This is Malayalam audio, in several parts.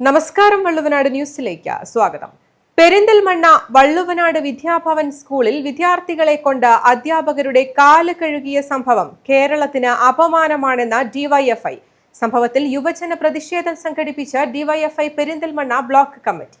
നമസ്കാരം വള്ളുവനാട് ന്യൂസിലേക്ക് സ്വാഗതം പെരിന്തൽമണ്ണ വള്ളുവനാട് വിദ്യാഭവൻ സ്കൂളിൽ വിദ്യാർത്ഥികളെ കൊണ്ട് അധ്യാപകരുടെ കാൽ കഴുകിയ സംഭവം കേരളത്തിന് അപമാനമാണെന്ന് ഡിവൈഎഫ്ഐ സംഭവത്തിൽ യുവജന പ്രതിഷേധം സംഘടിപ്പിച്ച DYFI Perinthalmanna block committee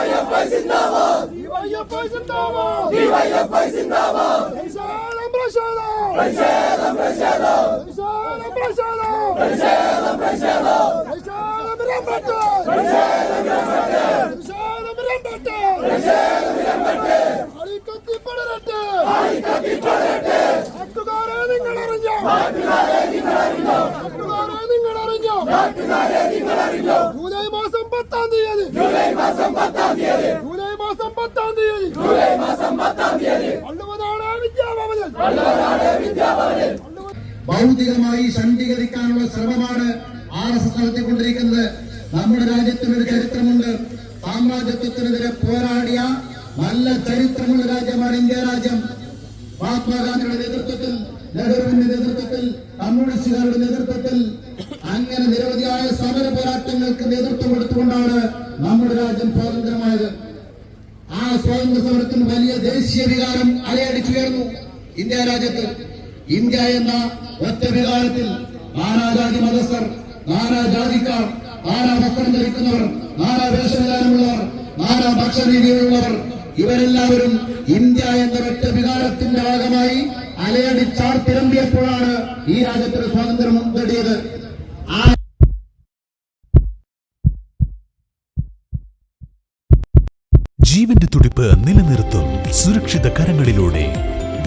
DYFI സിന്ദാബാദ് ഡിവൈഎഫ്ഐ സിന്ദാബാദ് ഡിവൈഎഫ്ഐ സിന്ദാബാദ് പ്രതിഷേധം പ്രതിഷേധം പ്രതിഷേധം പ്രതിഷേധം പ്രതിഷേധം പ്രതിഷേധം പ്രതിഷേധം പ്രതിഷേധം പ്രതിഷേധം പ്രതിഷേധം അടിക്കത്തി പടരട്ടെ അടിക്കത്തി പടരട്ടെ നാട്ടുകാരെ നിങ്ങൾ അറിഞ്ഞോ നാട്ടുകാരെ നിങ്ങൾ അറിഞ്ഞോ നാട്ടുകാരെ നിങ്ങൾ അറിഞ്ഞോ നാട്ടുകാരെ നിങ്ങൾ അറിഞ്ഞോ ജൂലൈ മാസം പത്താം തീയതി ജൂലൈ മാസം പത്താം തീയതി ജൂലൈ മാസം പത്താം തീയതി ജൂലൈ മാസം പത്താം തീയതി വള്ളുവനാട് വിദ്യാഭവനിൽ വള്ളുവനാട് വിദ്യാഭവനിൽ ഭൗതികമായി ശണ്ഡീകരിക്കാനുള്ള ശ്രമമാണ് ആർ എസ് എസ് നടത്തിക്കൊണ്ടിരിക്കുന്നത്. നമ്മുടെ രാജ്യത്തിന് ഒരു ചരിത്രമുണ്ട്. സാമ്രാജ്യത്വത്തിനെതിരെ പോരാടിയ നല്ല ചരിത്രമുള്ള രാജ്യമാണ് ഇന്ത്യ രാജ്യം. മഹാത്മാഗാന്ധിയുടെ നേതൃത്വത്തിൽ നെഹ്റുവിന്റെ നേതൃത്വത്തിൽ കമ്മ്യൂണിസ്റ്റുകാരുടെ നേതൃത്വത്തിൽ അങ്ങനെ നിരവധിയായ സമര പോരാട്ടങ്ങൾക്ക് നേതൃത്വം കൊടുത്തുകൊണ്ടാണ് നമ്മുടെ രാജ്യം സ്വാതന്ത്ര്യമായത്. ആ സ്വാതന്ത്ര്യ സമരത്തിന് വലിയ ദേശീയ വികാരം അലയടിച്ചുയർന്നു. ഇന്ത്യ രാജ്യത്ത് ഇന്ത്യ എന്ന ഒറ്റ വികാരത്തിൽ നാനാജാതി മതസ്ഥർ നാനാജാതിക്കാർ നാനാ വസ്ത്രം ധരിക്കുന്നവർ നാനാ വേഷവിധാനമുള്ളവർ നാനാ ഭക്ഷണരീതിയിലുള്ളവർ ഇവരെല്ലാവരും ഇന്ത്യ എന്ന ഒറ്റ വികാരത്തിന്റെ ഭാഗമായി അലയടിച്ചാർത്തിരമ്പിയപ്പോഴാണ് ഈ രാജ്യത്തിന് സ്വാതന്ത്ര്യം നേടിയത്. ജീവന്റെ തുടിപ്പ് നിലനിർത്തും സുരക്ഷിത കരങ്ങളിലൂടെ.